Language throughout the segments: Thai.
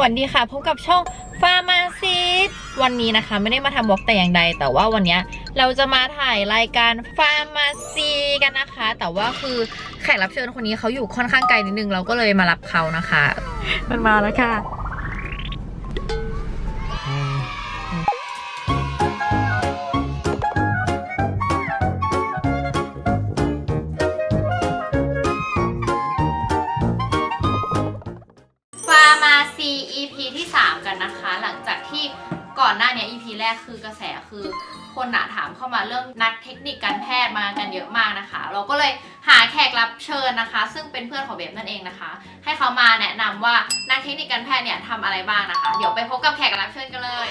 วัสดีค่ะ พบกับช่องฟาร์มาซิสวันนี้นะคะไม่ได้มาทำบล็อกแต่อย่างใด แต่ว่าวันนี้เราจะมาถ่ายรายการฟาร์มาซีกันนะคะ แต่ว่าคือแขกรับเชิญคนนี้เขาอยู่ค่อนข้างไกลนิดนึงเราก็เลยมารับเขานะคะ มันมาแล้วค่ะ กที่ก่อนหน้าเนี้ย EP แรกคือกระแสคือคนอะถามเข้ามาเรื่องนักเทคนิคการแพทย์มากันเยอะมากนะคะ เราก็เลยหาแขกรับเชิญนะคะ ซึ่งเป็นเพื่อนของเบบนั่นเองนะคะ ให้เขามาแนะนำว่านักเทคนิคการแพทย์เนี่ยทำอะไรบ้างนะคะ เดี๋ยวไปพบกับแขกรับเชิญกันเลย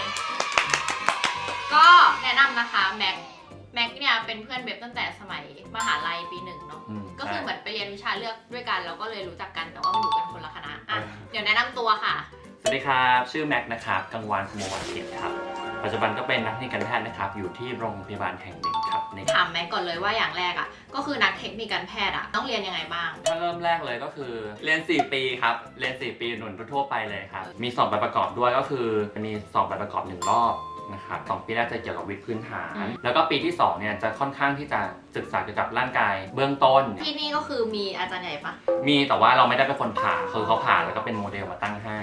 ก็แนะนำนะคะแม็กแม็กเนี่ยเป็นเพื่อนเบบตั้งแต่สมัยมหาลัยปีหนึ่งเนาะมก็คือเหใช่มือนไปเรียนวิชาเลือกด้วยกันแล้วก็เลยรู้จักกันแต่ว่ามันอยู่กันคนละคณะอะเออเดี๋ยวแนะนำตัวค่ะ สวัสดีครับ ชื่อแม็กซ์นะครับ กังวานขโมยวันเกียรติครับ ปัจจุบันก็เป็นนักเทคนิคการแพทย์นะครับ อยู่ที่โรงพยาบาลแห่งหนึ่งครับในถามแม็กก่อนเลยว่าอย่างแรกอะ ก็คือนักเทคนิคการแพทย์อะต้องเรียนยังไงบ้าง ถ้าเริ่มแรกเลยก็คือเรียน 4 ปีครับ เรียน 4 ปีหนุนทั่วๆไปเลยครับ มีสอบใบประกอบด้วยก็คือมีสอบใบประกอบหนึ่งรอบนะครับสองปีแรกจะเกี่ยวกับวิทย์พื้นฐานอืมแล้วก็ปีที่2เนี่ยจะค่อนข้างที่จะศึกษาเกี่ยวกับร่างกายเบื้องต้น ที่นี่ก็คือมีอาจารย์ใหญ่ปะมีแต่ว่าเราไม่ได้เป็นคนผ่าคือเขาผ่าแล้วก็เป็นโมเดลมาตั้งให้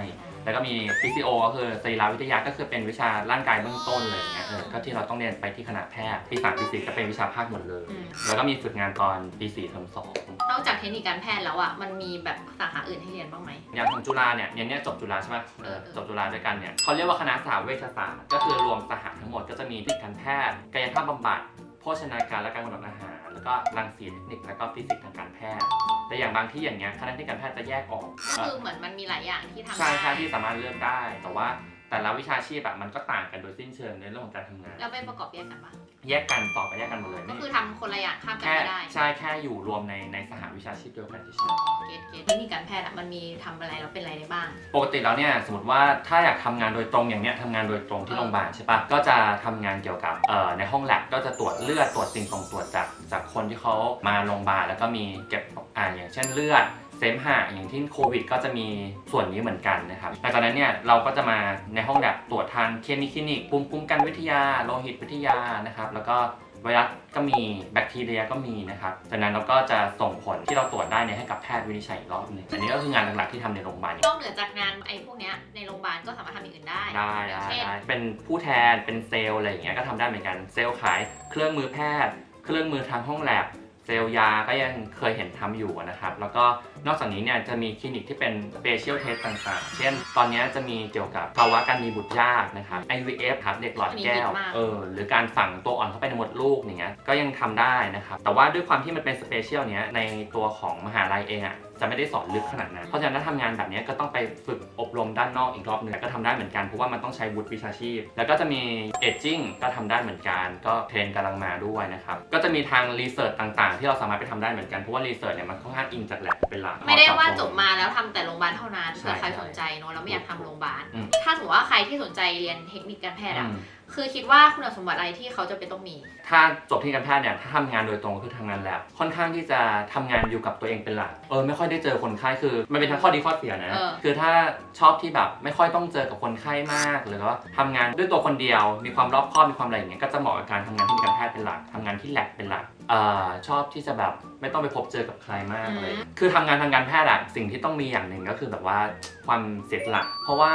แล้วก็มี PCO ก็คือสรีรวิทยาก็คือเป็นวิชาร่างกายเบื้องต้นเลยอย่างเงี้ยเออก็ที่เราต้องเรียนไปที่คณะแพทย์ปีสามปีสี่ก็เป็นวิชาภาคหมดเลย อืม แล้วก็มีฝึกงานตอนปีสี่เทอมสอง นอกจากเทคนิคการแพทย์แล้วอะ มันมีแบบสาขาอื่นให้เรียนบ้างไหม อย่างของจุฬาเนี่ยเนี่ยเนี่ยจบจุฬาใช่ไหมเออเออจบจุฬาด้วยกันเนี่ยเขาเรียกว่าคณะสาเวชศาสตร์ก็คือรวมสาขาทั้งหมดก็จะมีเทคนิคการแพทย์กายภาพบำบัดโภชนาการและการกำหนดอาหาร แล้วก็รังสีเทคนิคแล้วก็ฟิสิกส์ทางการแพทย์ แต่อย่างบางที่อย่างเงี้ยคณะเทคนิคการแพทย์จะแยกออกก็คือเหมือนมันมีหลายอย่างที่ทำใช่ได้ใช่ที่สามารถเลือกได้ แต่ว่าแต่ละวิชาชีพแบบมันก็ต่างกันโดยสิ้นเชิงในเรื่องของการทำงานแล้วไปประกอบแยกกันปะแยกกันสอบไปแยกกันหมดเลยก็ไม่คือทำคนละอย่างข้ามกันแค่ไม่ได้ใช่แค่อยู่รวมในในสหวิชาชีพเดียวกันเฉยเกตเกตเทคนิคการแพทย์อะมันมีทำอะไรแล้วเป็นอะไรได้บ้างๆปกติแล้วเนี่ยสมมติว่าถ้าอยากทำงานโดยตรงอย่างเนี้ยทำงานโดยตรงที่เออโรงพยาบาลใช่ปะก็จะทำงานเกี่ยวกับเอ่อในห้องแลบก็จะตรวจเลือดตรวจสิ่งของตรวจจาก จากคนที่เขามาโรงพยาบาลแล้วก็มีเก็บอ่าอย่างเช่นเลือดเสมหะอย่างที่โควิด ก็จะมีส่วนนี้เหมือนกันนะครับหลังจากนั้นเนี่ยเราก็จะมาในห้องแลบตรวจทางเคมีคลินิกภูมิคุ้มกันวิทยาโลหิตวิทยานะครับ แล้วก็ไวรัสก็มีแบคทีเรียก็มีนะครับจากนั้นเราก็จะส่งผลที่เราตรวจได้เนี่ยให้กับแพทย์วินิจฉัยอีกรอบหนึ่งอันนี้ก็คืองานหลักๆที่ทำในโรงพยาบาลนอกเหนือจากงานไอ้พวกเนี้ยในโรงพยาบาลก็สามารถทำอย่างอื่นได้ได้อย่างได้เช่นได้เป็นผู้แทนเป็นเซลล์อะไรอย่างเงี้ยก็ทำได้เหมือนกันเซลล์ขายเครื่องมือแพทย์ เครื่องมือทางห้องแลบเซลล์ยาก็ยังเคยเห็นทำอยู่นะครับ แล้วก็นอกจากนี้เนี่ยจะมีคลินิกที่เป็น special test ต่างๆ เช่น ตอนนี้จะมีเกี่ยวกับภาวะการมีบุตรยากนะครับ IVF ครับเด็กหลอดแก้วอันนี้ฮิตมากเออ หรือการฝังตัวอ่อนเข้าไปในมดลูกอย่างเงี้ย ก็ยังทำได้นะครับ แต่ว่าด้วยความที่มันเป็น special เนี้ย ในตัวของมหาลัยเองอะจะไม่ได้สอนลึกขนาดนั้น เพราะฉะนั้นถ้าทำงานแบบเนี้ยก็ต้องไปฝึกอบรมด้านนอกอีกรอบหนึ่งก็ทำได้เหมือนกัน เพราะว่ามันต้องใช้วุฒิวิชาชีพ แล้วก็จะมี aging ก็ทำได้เหมือนกัน ก็เทรนด์กำลังมาด้วยนะครับ ก็จะมีทางรีเสิร์ชต่างๆ ที่เราสามารถไปทำได้เหมือนกัน เพราะว่ารีเสิร์ชเนี่ยมันค่อนข้างอิงจากแลบเป็นหลักไม่ได้ว่าพอจบมาแล้วทำแต่โรงพยาบาลเท่านั้นใช่เผื่อใครใช่สนใจเนอะแล้วไม่อยากทำโรงพยาบาลอืมถ้าสมมติว่าใครที่สนใจเรียนเทคนิคการแพทย์อือะมคือคิดว่าคุณสมบัติอะไรที่เขาจะเป็นต้องมี ถ้าจบที่การแพทย์เนี่ยถ้าทำงานโดยตรงก็คือทำงานแลบค่อนข้างที่จะทำงานอยู่กับตัวเองเป็นหลัก เออไม่ค่อยได้เจอคนไข้คือ มันเป็นทั้งข้อดีข้อเสียนะเออคือถ้าชอบที่แบบไม่ค่อยต้องเจอกับคนไข้มาก หรือว่าทำงานด้วยตัวคนเดียว มีความรอบคอบมีความอะไรอย่างเงี้ยก็จะเหมาะกับการทำงานที่มีการแพทย์เป็นหลักทำงานที่แลบเป็นหลักเอ่อชอบที่จะแบบไม่ต้องไปพบเจอกับใครมากเลย คือทำงานทางการแพทย์อะสิ่งที่ต้องมีอย่างหนึ่งก็คือแบบว่าความเสียสละ เพราะว่า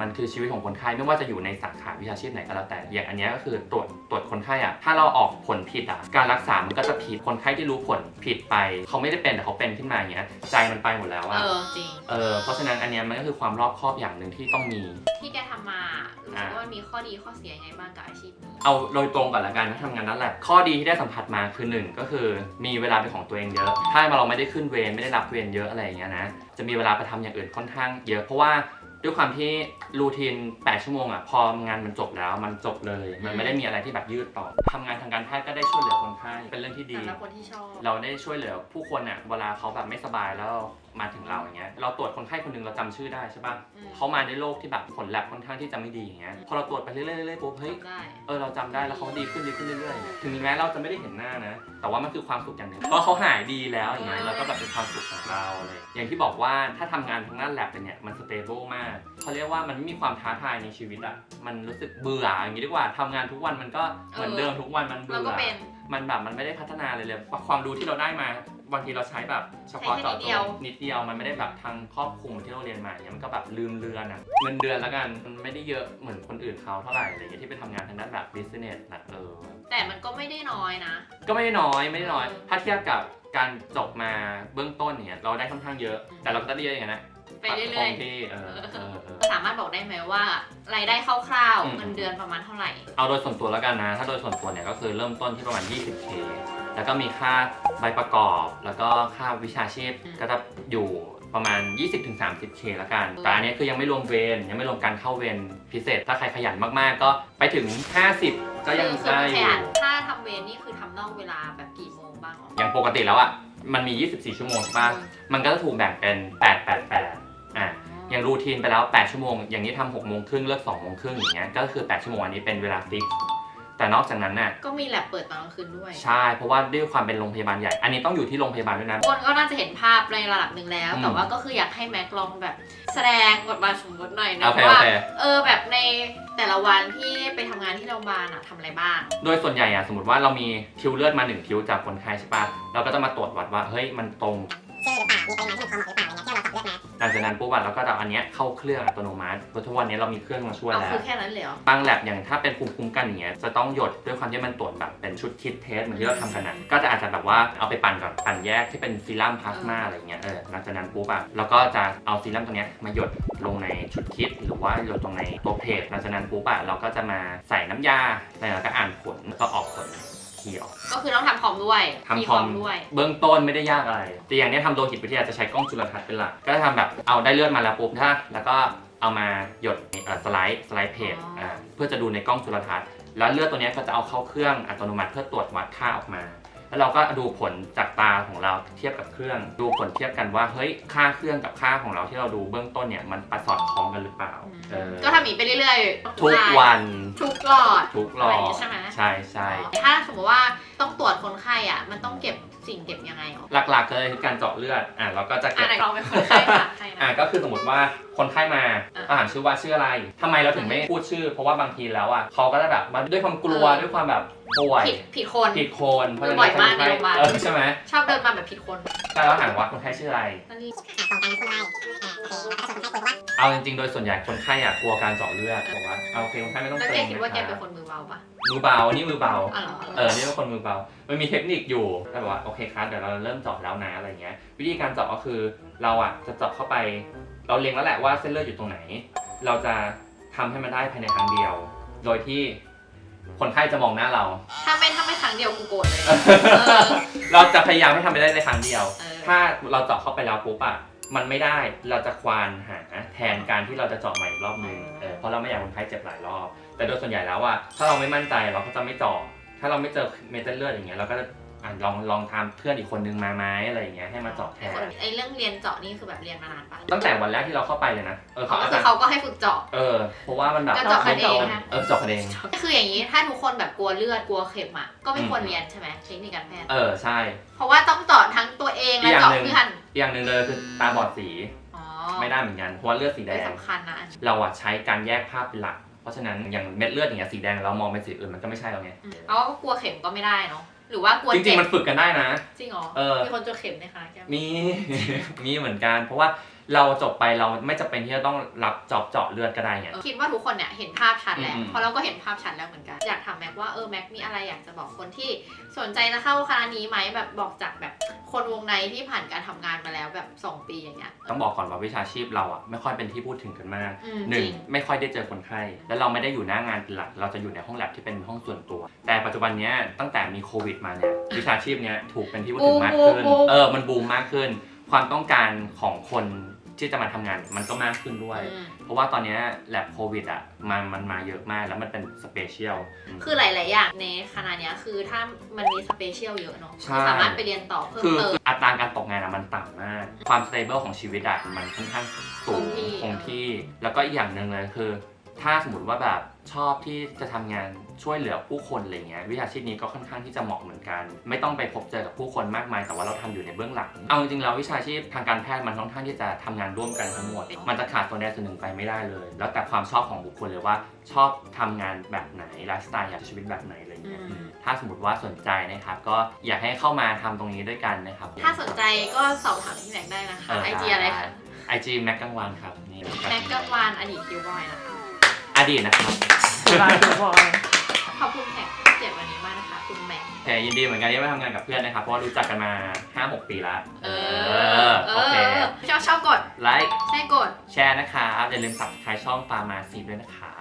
มันคือชีวิตของคนไข้ไม่ว่าจะอยู่ในสาขาวิชาชีพไหนก็แล้วแต่ อย่างอันเนี้ยก็คือตรวจตรวจคนไข้อะถ้าเราออกผลผิดอะการรักษา มันก็จะผิด คนไข้ที่รู้ผลผิดไป เขาไม่ได้เป็นแต่เขาเป็นขึ้นมาอย่างเงี้ย ใจมันไปหมดแล้วเออะอจริงเออ เพราะฉะนั้นอันเนี้ยมันก็คือความรอบคอบอย่างหนึ่งที่ต้องมี ที่แกทำมารู้สึก ว่ามันมีข้อดีข้อเสียยังไงบ้างกับอาชีพนี้เอาโดยตรงก่อนละกันถ้าทำงานนั้นแหละ ข้อดีที่ได้สัมผัสมาคือหนึ่งก็คือมีเวลาเป็นของตัวเองเยอะ ถ้าเราไม่ได้ขึ้นเวรไม่ได้รับเวรเยอะอะไรอย่างเงี้ยนะ จะมีเวลาไปทำอย่างอื่นค่อนข้างเยอะ เพราะว่าด้วยความที่รูทีน 8 ชั่วโมงอะ พองานมันจบแล้วมันจบเลย มันไม่ได้มีอะไรที่แบบยืดต่อทำงานทางการแพทย์ก็ได้ช่วยเหลือ คนไข้เป็นเรื่องที่ดี สำหรับคนที่ชอบ เราได้ช่วยเหลือผู้คนอะเวลาเขาแบบไม่สบายแล้วมาถึงเราอย่างเงี้ยเราตรวจคนไข้คนหนึงเราจำชื่อได้ใช่ป่ะอืม เขามาในโรคที่แบบผลแลบค่อนข้างที่จะไม่ดีอย่างเงี้ยพอเราตรวจไปเรื่อยๆเรื่อยๆปุ๊บเฮ้ยจำได้ เออเราจำได้แล้วเขาดีขึ้นดีขึ้นเรื่อยๆเนี่ยถึงแม้เราจะไม่ได้เห็นหน้านะ แต่ว่ามันคือความสุขอย่างหนึ่งเพราะเขาหายดีแล้วอย่างเงี้ยเราก็แบบเป็นความสุขของเราเลย อย่างที่บอกว่าถ้าทำงานทางด้านแลบเนี่ยมันสเตเบิลมากเขาเรียกว่ามันไม่มีความท้าทายในชีวิตอะมันรู้สึกเบื่ออย่างงี้ดีกว่าทำงานทุกวันมันก็เหมือนเดิมทุกวันมันเบื่เราอก็เป็น มันแบบมันไม่ได้พัฒนาเลยเลยความรู้ที่เราได้มาบางทีเราใช้แบบเฉพาะใช้เจาะแค่นิดเดีจยวงนิดเดียวมันไม่ได้แบบทางครอบคลุมเหมือนที่เราเรียนมาอย่างเงี้ยมันก็แบบลืมเรือนอะเงินเดือนแล้วกันมันไม่ได้เยอะเหมือนคนอื่นเขาเท่าไหร่อะไรเงี้ยที่ไปทำงานทางด้านแบบ business นะเออแต่มันก็ไม่ได้น้อยนะ ก็ไม่ได้น้อยไม่ได้น้อยเออถ้าเทียบกับการจบมาเบื้องต้นเนี่ยเราได้ค่อนข้างเยอะ แต่เราก็ได้เยอะอย่างนั้นนะไปเรื่คอยงที่เออเออเออๆ สามารถบอกได้ไหมว่ารายได้คร่าวอืม ๆเงินเดือนประมาณเท่าไหร่ เอาโดยส่วนตัวแล้วกันนะ ถ้าโดยส่วนตัวเนี่ยก็คือเริ่มต้นที่ประมาณ 20k แล้วก็มีค่าใบประกอบ แล้วก็ค่าวิชาชีพอืมก็จะอยู่ประมาณ 20-30k แล้วกัน อืม แต่อันนี้คือยังไม่รวมเวรยังไม่รวมการเข้าเวรพิเศษ ถ้าใครขยันมากๆ ก็ไปถึง 50 ก็ยังคือได้คืออขยู่ ยันถ้าทำเวรนี่คือทำนอกเวลาแบบกี่โมงบ้างอ๋อ อย่างปกติแล้วอะ มันมี 24 ชั่วโมงใช่ปะมันก็จะถูกแบ่งเป็น 8 8 8 อะอย่างรูทีนไปแล้ว 8 ชั่วโมง อย่างนี้ทำ6โมงครึ่งเลิก2โมงครึ่งอย่างเงี้ยก็คือ 8 ชั่วโมงอันนี้เป็นเวลาฟิกแต่นอกจากนั้นน่ะก็มีแลบเปิดตอนกลางคืนด้วยใช่เพราะว่าด้วยความเป็นโรงพยาบาลใหญ่ อันนี้ต้องอยู่ที่โรงพยาบาลด้วยนะ คนก็น่าจะเห็นภาพในระดับหนึ่งแล้ว อืมแต่ว่าก็คืออยากให้แม็กลองแบบ แสดงบทบาทสมมติหน่อยนะโอเคโอว่าเค เออแบบในแต่ละวันที่ไปทำงานที่โรงพยาบาลอะทำอะไรบ้าง โดยส่วนใหญ่อะสมมติว่าเรามีคิวเลือดมา1คิวจากคนไข้ใช่ปะเราก็จะมาตรวจวัดว่าเฮ้ยมันตรง ชื่อหรือเปล่า มีปริมาณที่มันพอเหมาะหรือเปล่า ลือดมาหลังจากนั้นปุ๊บอะเราก็จะเอาอันเนี้ยเข้าเครื่องอัตโนมัติเพราะทุกวันนี้เรามีเครื่องมาช่วยเอาแล้ว คือแค่นั้นเลยเหรอ บางแลบอย่างถ้าเป็นภูมิคุ้มกันอย่างเงี้ยจะต้องหยดด้วยความที่มันตรวจแบบเป็นชุดคิดเทสเหมือนที่เราทำกันนะก็จะอาจจะแบบว่าเอาไปปั่นก่อนปั่นแยกที่เป็นซีรัมพลาสมาอะไรเงี้ยเออหลังจากนั้นปุ๊บอะเราก็จะเอาซีรัมตัวเนี้ยมาหยดลงในชุดคิด หรือว่าหยดตรงในตัวเพจหลังจากนั้นปุ๊บอะเราก็จะมาใส่น้ำยาแล้วก็อ่านผลแล้วก็ออกผล เขียวก็คือต้องทำคอมด้วยทำมีคคออมมด้วย เบื้องต้นไม่ได้ยากอะไร แต่อย่างเนี้ยทำโลหิตวิทยาจะใช้กล้องจุลทรรศน์เป็นหลัก ก็จะทำแบบเอาได้เลือดมาแล้วปุ๊บถ้าแล้วก็เอามาหยดเอ่อสไลด์สไลด์เพจอ๋ออ่อ่าเพื่อจะดูในกล้องจุลทรรศน์แล้วเลือดตัวเนี้ยก็จะเอาเข้าเครื่องอัตโนมัติเพื่อตรวจวัดค่าออกมา แล้วเราก็ดูผลจากตาของเราเทียบกับเครื่อง ดูผลเทียบกันว่าเฮ้ยค่าเครื่องกับค่าของเราที่เราดูเบื้องต้นเนี่ยมันประสอดคล้องกันหรือเปล่าเออก็ทำอย่างนี้ไปเรื่อยๆทุกวัน ทุกหลอดทุกหลอะอไรอย่างดงี้ใช่ไหมใช่ใช่ถ้าสมมติว่าต้องตรวจคนไข้อะมันต้องเก็บสิ่งเก็บยังไงหรอหลักๆเลยคือการเจาะเลือดอะเราก็จะอะเก็บไหนลองเป็นคนไข้ค่ะให้อ่านะก็คือสมมติว่าคนไข้มาอะอาหารชื่อว่าชื่ออะไรทำไมเราถึงไม่พูดชื่อ เพราะว่าบางทีแล้วอะเขาก็จะแบบมาด้วยความกลัวเออด้วยความแบบ ป่วย ผิดผิดคน ผิดคนเพราะฉะบ่นั้อยนมากคนไข้ในโรงพยาบาล เออใช่ไหมชอบเดินมาแบบผิดคนใช่แล้วถามว่าคนไข้ชื่ออะไร นั่นนี่อ่าตรงกันคืออะไรอ่าโอเคแล้วก็จะชวนคนไข้คุยว่าเอาจริงๆ โดยส่วนใหญ่คนไข้อะกลัวการเจาะเลือดบอกว่าเอาโอเคคนไข้ไม่ต้องแล้วเกแกรงคิดว่าแกนะเป็นคะคนมือเบาปะมือเบานี่มือเบา อ๋อเหรอเออนี่เป็นคนมือเบา มันมีเทคนิคอยู่แต่ว่าโอเคครับเดี๋ยวเราเริ่มเจาะแล้วนะอะไรเงี้ย วิธีการเจาะก็คือเราอะจะเจาะเข้าไป เราเล็งแล้วแหละว่าเส้นเลือดอยู่ตรงไหน เราจะทำให้มันได้ภายในครั้งเดียว โดยที่ คนไข้จะมองหน้าเรา ถ้าไม่ถ้าไม่ครั้งเดียวกูโกรธเลย เออ เราจะพยายามให้ทำไปได้ในครั้งเดียว เออ ถ้าเราเจาะเข้าไปแล้วปุ๊บอะมันไม่ได้เราจะควานหาแทนการที่เราจะเจาะใหม่อีกรอบนึงอ๋อเออเพราะเราไม่อยากคนไข้เจ็บหลายรอบ แต่โดยส่วนใหญ่แล้วอะถ้าเราไม่มั่นใจเราก็จะไม่เจาะถ้าเราไม่เจอเม็ดเส้นเลือดอย่างเงี้ยเราก็จะ อะลองลองทำเพื่อนอีกคนนึงมาไหมอะไรอย่างเงี้ยให้มาเจาะแทไอ้คนนไอ้เรื่องเรียนเจาะนี่คือแบบเรียนมานานปะตั้งแต่วันแรกที่เราเข้าไปเลยนะเออเขาก็อาจคืจะอเขาก็ให้ฝึกเจาะ เออเพราะว่ามันแบบก็เจาะกันเองนะ เออเจาะกันเอง คืออย่างนี้ถ้าทุกคนแบบกลัวเลือดกลัวเข็มอะก็ไม่ควรอืมเรียนใช่ไหมเทคนิคการแพทย์ เออใช่ เพราะว่าต้องเจาะทั้งตัวเองและอีกอย่างเจาะหนึ่งเพื่อนอีกอย่างหนึ่งเลยคือตาบอดสีอ๋อไม่ได้เหมือนกันเพราะว่าเลือดสีแดไม่ง สำคัญนะอันนี้เราอะใช้การแยกภาพเป็นหลัก เพราะฉะนั้นอย่างเม็ดเลือดอย่างเงี้ยสีแดงเรามองเป็นสีอื่นมันก็ไม่ใช่แล้วไงอืมเอาก็กลัวเข็มก็ไม่ได้เนาะห รือว่ากลัวจริเจ็งบๆมันฝึกกันได้นะ จริงเหรอเออ มีคนเจอเข็มในคณะแก้วมี มีเหมือนกัน เพราะว่า เราจบไปเราไม่จำเป็นที่จะต้องรับจอบเจาะเลือดก็ได้ไงเออคิดว่าทุกคนเนี่ยเห็นภาพชัดแล้วอืม เพราะเราก็เห็นภาพชัดแล้วเหมือนกัน อยากถามแม็กว่าเออแม็กมีอะไรอยากจะบอกคนที่สนใจจะเข้าคณะนี้ไหมแบบบอกจากแบบคนวงในที่ผ่านการทำงานมาแล้วแบบสองปีอย่างเงี้ยต้องบอกก่อนว่าวิชาชีพเราอะไม่ค่อยเป็นที่พูดถึงกันมาก อืมหนึ่จงริง ไม่ค่อยได้เจอคนไข้ แล้วเราไม่ได้อยู่หน้างานเป็นหลัก เราจะอยู่ในห้องแลบที่เป็นห้องส่วนตัว แต่ปัจจุบันเนี้ยตั้งแต่มีโควิดมาเนี่ยวิชาชีพเนี้ยถูกเป็นที่พูดถึงมากขึ้น บูมบูมเออมันบูมมากขึ้น ความต้องการของคนที่จะมาทำงานมันก็มากขึ้นด้วย อืมเพราะว่าตอนเนี้แลบโควิดอะมันมันมาเยอะมากแล้วมันเป็นสเปเชียล คือหลาย ๆ อย่างในคณะเนี้ยคือถ้ามันมีสเปเชียลเยอะเนาะใช่ สามารถไปเรียนต่อเพิ่มคือเติม คืออัตราการตกงานอะมันต่ำมาก ความสเตเบิลของชีวิตอะมันค่อนข้างสูงคงที่ คงที่ แล้วก็อีกอย่างหนึ่งเลยคือ ถ้าสมมติว่าแบบ ชอบที่จะทำงานช่วยเหลือผู้คนอะไรเงี้ยวิชาชีพนี้ก็ค่อนข้างที่จะเหมาะเหมือนกัน ไม่ต้องไปพบเจอกับผู้คนมากมาย แต่ว่าเราทำอยู่ในเบื้องหลังเอาจริงๆแล้ววิชาชีพทางการแพทย์มันค่อนข้างที่จะทำงานร่วมกันทั้งหมด มันจะขาดส่วนใดส่วนหนึ่งไปไม่ได้เลย แล้วแต่ความชอบของบุคคลเลยว่าชอบทำงานแบบไหนไลฟ์สไตล์อยากใช้ชีวิตแบบไหนอะไรเงี้ยอืมถ้าสมมติว่าสนใจนะครับก็อยากให้เข้ามาทำตรงนี้ด้วยกันนะครับ ถ้าสนใจก็สอบถามพี่แม็กได้นะคะไอจีอะไรคะไอจีแม็กกังวานครับนี่แม็กกับวานอดีตคิวบอยนะคะ อดีตนะครับร้านทุกคนขอบคุณแขกเกียรติวันนี้มากนะคะ คุณแม็ก แต่ยินดีเหมือนกันที่มาทำงานกับเพื่อนนะครับ เพราะว่ารู้จักกันมา 5-6 ปีแล้วเอเอออเอโอเคอ ชอบชอบกด ไลค์ใช่กด แชร์นะครับ อย่าลืมสับสไครช่องปามาซีด้วยนะครับ